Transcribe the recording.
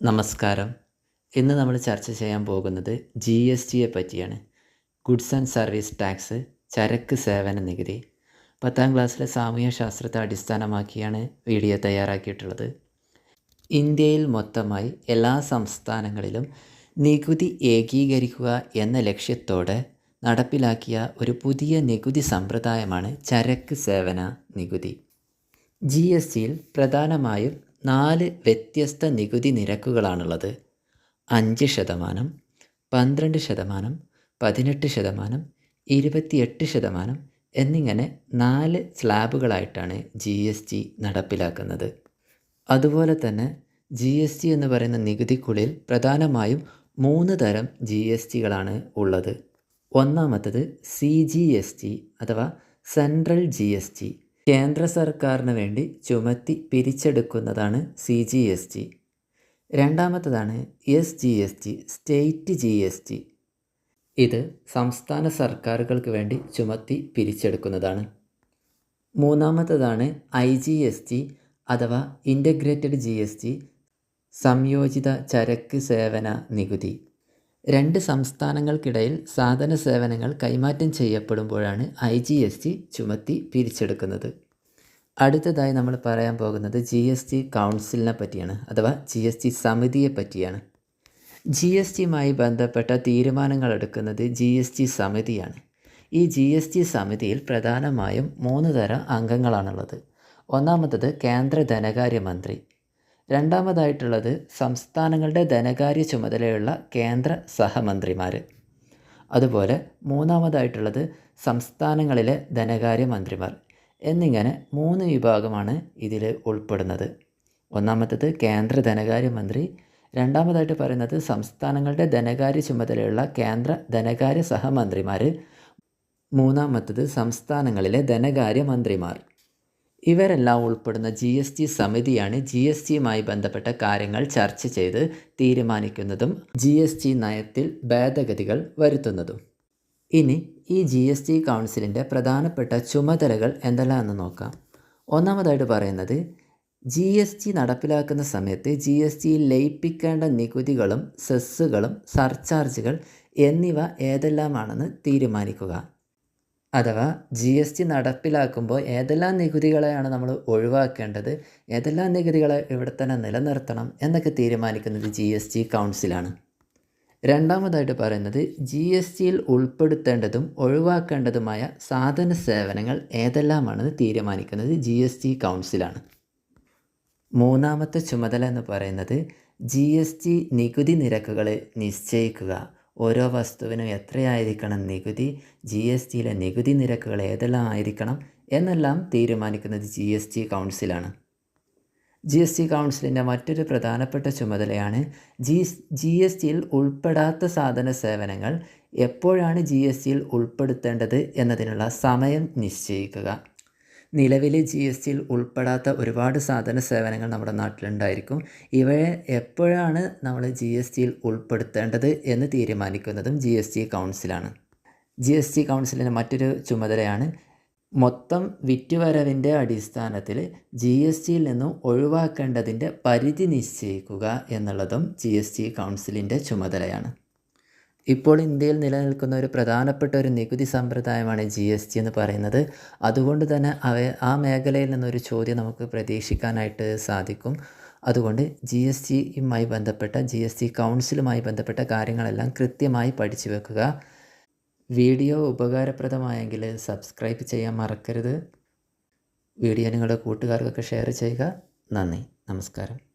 നമസ്കാരം. ഇന്ന് നമ്മൾ ചർച്ച ചെയ്യാൻ പോകുന്നത് ജി എസ് ടിയെ പറ്റിയാണ്. ഗുഡ്സ് ആൻഡ് സർവീസ് ടാക്സ് ചരക്ക് സേവന നികുതി. പത്താം ക്ലാസ്സിലെ സാമൂഹ്യ ശാസ്ത്രത്തെ അടിസ്ഥാനമാക്കിയാണ് വീഡിയോ തയ്യാറാക്കിയിട്ടുള്ളത്. ഇന്ത്യയിൽ മൊത്തമായി എല്ലാ സംസ്ഥാനങ്ങളിലും നികുതി ഏകീകരിക്കുക എന്ന ലക്ഷ്യത്തോടെ നടപ്പിലാക്കിയ ഒരു പുതിയ നികുതി സമ്പ്രദായമാണ് ചരക്ക് സേവന നികുതി. ജി എസ് ടിയിൽ പ്രധാനമായും നാല് വ്യത്യസ്ത നികുതി നിരക്കുകളാണുള്ളത്. അഞ്ച് ശതമാനം പന്ത്രണ്ട് ശതമാനം പതിനെട്ട് ശതമാനം ഇരുപത്തിയെട്ട് ശതമാനം എന്നിങ്ങനെ നാല് സ്ലാബുകളായിട്ടാണ് ജി എസ് ടി നടപ്പിലാക്കുന്നത്. അതുപോലെ തന്നെ ജി എസ് ടി എന്ന് പറയുന്ന നികുതിക്കുള്ളിൽ പ്രധാനമായും മൂന്ന് തരം ജി എസ് ടികളാണ് ഉള്ളത്. ഒന്നാമത്തത് സി ജി എസ് ടി അഥവാ സെൻട്രൽ ജി എസ് ടി കേന്ദ്ര സർക്കാരിന് വേണ്ടി ചുമത്തി പിരിച്ചെടുക്കുന്നതാണ് C G S T രണ്ടാമത്തതാണ് S G S T state G S T ഇത് സംസ്ഥാന സർക്കാരുകൾക്ക് വേണ്ടി ചുമത്തി പിരിച്ചെടുക്കുന്നതാണ്. മൂന്നാമത്തതാണ് ഐ ജി എസ് ടി അഥവാ ഇന്റഗ്രേറ്റഡ് ജി എസ് ടി സംയോജിത ചരക്ക് സേവന നികുതി. രണ്ട് സംസ്ഥാനങ്ങൾക്കിടയിൽ സാധന സേവനങ്ങൾ കൈമാറ്റം ചെയ്യപ്പെടുമ്പോഴാണ് ഐ ജി എസ് ടി ചുമത്തി പിരിച്ചെടുക്കുന്നത്. അടുത്തതായി നമ്മൾ പറയാൻ പോകുന്നത് ജി എസ് ടി കൗൺസിലിനെ പറ്റിയാണ് അഥവാ ജി എസ് ടി സമിതിയെ പറ്റിയാണ്. ജി എസ് ടിയുമായി ബന്ധപ്പെട്ട തീരുമാനങ്ങൾ എടുക്കുന്നത് ജി എസ് ടി സമിതിയാണ്. ഈ ജി എസ് ടി സമിതിയിൽ പ്രധാനമായും മൂന്ന് തരം അംഗങ്ങളാണുള്ളത്. ഒന്നാമത്തത് കേന്ദ്ര ധനകാര്യമന്ത്രി. രണ്ടാമതായിട്ടുള്ളത് സംസ്ഥാനങ്ങളുടെ ധനകാര്യ ചുമതലയുള്ള കേന്ദ്ര സഹമന്ത്രിമാർ അതുപോലെ മൂന്നാമതായിട്ടുള്ളത് സംസ്ഥാനങ്ങളിലെ ധനകാര്യ മന്ത്രിമാർ. എന്നിങ്ങനെ മൂന്ന് വിഭാഗമാണ് ഇതിൽ ഉൾപ്പെടുന്നത്. ഒന്നാമത്തത് കേന്ദ്ര ധനകാര്യ മന്ത്രി. രണ്ടാമതായിട്ട് പറയുന്നത് സംസ്ഥാനങ്ങളുടെ ധനകാര്യ ചുമതലയുള്ള കേന്ദ്ര ധനകാര്യ സഹമന്ത്രിമാർ മൂന്നാമത്തത് സംസ്ഥാനങ്ങളിലെ ധനകാര്യ മന്ത്രിമാർ. ഇവരെല്ലാം ഉൾപ്പെടുന്ന ജി എസ് ടി സമിതിയാണ് ജി എസ് ടിയുമായി ബന്ധപ്പെട്ട കാര്യങ്ങൾ ചർച്ച ചെയ്ത് തീരുമാനിക്കുന്നതും ജി എസ് ടി നയത്തിൽ ഭേദഗതികൾ വരുത്തുന്നതും. ഇനി ഈ ജി എസ് ടി കൗൺസിലിന്റെ പ്രധാനപ്പെട്ട ചുമതലകൾ എന്തെല്ലാമെന്ന് നോക്കാം. ഒന്നാമതായിട്ട് പറയുന്നത് ജി എസ് ടി നടപ്പിലാക്കുന്ന സമയത്ത് ജി എസ് ടിയിൽ ലയിപ്പിക്കേണ്ട നികുതികളും സെസ്സുകളും സർചാർജുകൾ എന്നിവ ഏതെല്ലാമാണെന്ന് തീരുമാനിക്കുക. അഥവാ ജി എസ് ടി നടപ്പിലാക്കുമ്പോൾ ഏതെല്ലാം നികുതികളെയാണ് നമ്മൾ ഒഴിവാക്കേണ്ടത് ഏതെല്ലാം നികുതികളെ ഇവിടെ തന്നെ നിലനിർത്തണം എന്നൊക്കെ തീരുമാനിക്കുന്നത് ജി എസ് ടി കൗൺസിലാണ്. രണ്ടാമതായിട്ട് പറയുന്നത് ജി എസ് ടിയിൽ ഉൾപ്പെടുത്തേണ്ടതും ഒഴിവാക്കേണ്ടതുമായ സാധന സേവനങ്ങൾ ഏതെല്ലാമാണെന്ന് തീരുമാനിക്കുന്നത് ജി എസ് ടി കൗൺസിലാണ്. മൂന്നാമത്തെ ചുമതല എന്ന് പറയുന്നത് ജി എസ് ടി നികുതി നിരക്കുകൾ നിശ്ചയിക്കുക. ഓരോ വസ്തുവിനും എത്രയായിരിക്കണം? നികുതി ജി എസ് ടിയിലെ നികുതി നിരക്കുകൾ ഏതെല്ലാം ആയിരിക്കണം എന്നെല്ലാം തീരുമാനിക്കുന്നത് ജി എസ് ടി കൗൺസിലാണ് ജി എസ് ടി കൗൺസിലിന്റെ മറ്റൊരു പ്രധാനപ്പെട്ട ചുമതലയാണ് ജി ജി എസ് ടിയിൽ ഉൾപ്പെടാത്ത സാധന സേവനങ്ങൾ എപ്പോഴാണ് ജി എസ് ടിയിൽ ഉൾപ്പെടുത്തേണ്ടത് എന്നതിനുള്ള സമയം നിശ്ചയിക്കുക. നിലവിൽ ജി എസ് ടിയിൽ ഉൾപ്പെടാത്ത ഒരുപാട് സാധന സേവനങ്ങൾ നമ്മുടെ നാട്ടിലുണ്ടായിരിക്കും. ഇവയെ എപ്പോഴാണ് നമ്മൾ ജി എസ് ടിയിൽ ഉൾപ്പെടുത്തേണ്ടത് എന്ന് തീരുമാനിക്കുന്നതും ജി എസ് ടി കൗൺസിലാണ് ജി എസ് ടി കൗൺസിലിന്റെ മറ്റൊരു ചുമതലയാണ് മൊത്തം വിറ്റുവരവിന്റെ അടിസ്ഥാനത്തിൽ ജി എസ് ടിയിൽ നിന്നും ഒഴിവാക്കേണ്ടതിന്റെ പരിധി നിശ്ചയിക്കുക എന്നുള്ളതും ജി എസ് ടി കൗൺസിലിന്റെ ചുമതലയാണ്. ഇപ്പോൾ ഇന്ത്യയിൽ നിലനിൽക്കുന്ന ഒരു പ്രധാനപ്പെട്ട ഒരു നികുതി സമ്പ്രദായമാണ് ജി എസ് ടി എന്ന് പറയുന്നത്. അതുകൊണ്ട് തന്നെ അവ ആ മേഖലയിൽ നിന്നൊരു ചോദ്യം നമുക്ക് പ്രതീക്ഷിക്കാനായിട്ട് സാധിക്കും. അതുകൊണ്ട് ജി എസ് ടിയുമായി ബന്ധപ്പെട്ട ജി എസ് ടി കൗൺസിലുമായി ബന്ധപ്പെട്ട കാര്യങ്ങളെല്ലാം കൃത്യമായി പഠിച്ചു വെക്കുക. വീഡിയോ ഉപകാരപ്രദമായെങ്കിൽ സബ്സ്ക്രൈബ് ചെയ്യാൻ മറക്കരുത്. വീഡിയോ നിങ്ങളുടെ കൂട്ടുകാർക്കൊക്കെ ഷെയർ ചെയ്യുക. നന്ദി. നമസ്കാരം.